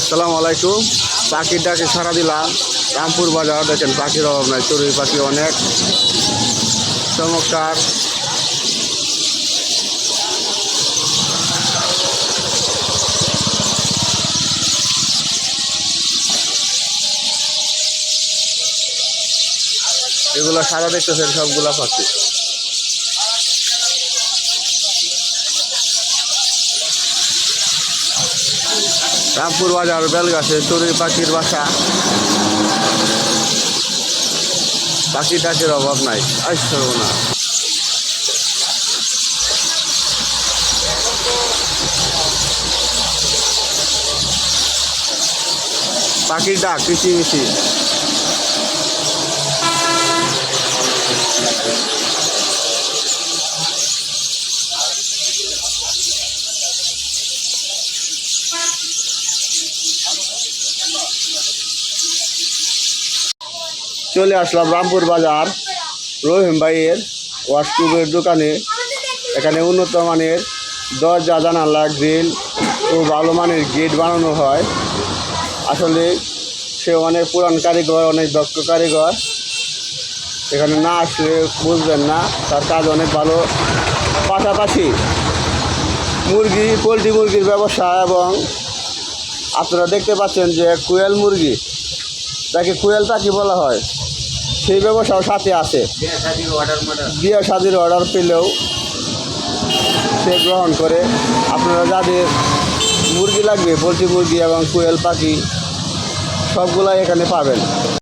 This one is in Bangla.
আসসালামু আলাইকুম। পাখির ডাকে সারা দিলাম। রামপুর বাজার, দেখেন পাখির অভাব নাই, চড়ুই পাখি অনেক। চমৎকার। এগুলো সারা দেখতেছেন সবগুলা পাখি। রামপুর বাজার, বেলগাছে চড়ুই পাখির বাসা। পাখি ডাকের অভাব নাই আসতে না পাখির ডাক কিচিমিচি চলে আসলাম রামপুর বাজার। রহিম ভাইয়ের ওয়াশরুমের দোকানে। এখানে উন্নত মানের দরজা, জানালা গ্রিল ও ভালো মানের গেট বানানো হয়। আসলে সে অনেক পুরান কারিগর, অনেক দক্ষ কারিগর। এখানে না আসলে বুঝবেন না, তার কাজ অনেক ভালো। পাশাপাশি মুরগি, পোলট্রি মুরগির ব্যবসা এবং আপনারা দেখতে পাচ্ছেন যে কুয়েল মুরগি তাকে কুয়েল পাখি বলা হয়, সেই ব্যবসাও সাথে আছে। বিয়ে শাদির অর্ডার পেলেও সে গ্রহণ করে। আপনারা যাদের মুরগি লাগবে, পোলট্রি মুরগি এবং কুয়েল পাখি, সবগুলাই এখানে পাবেন।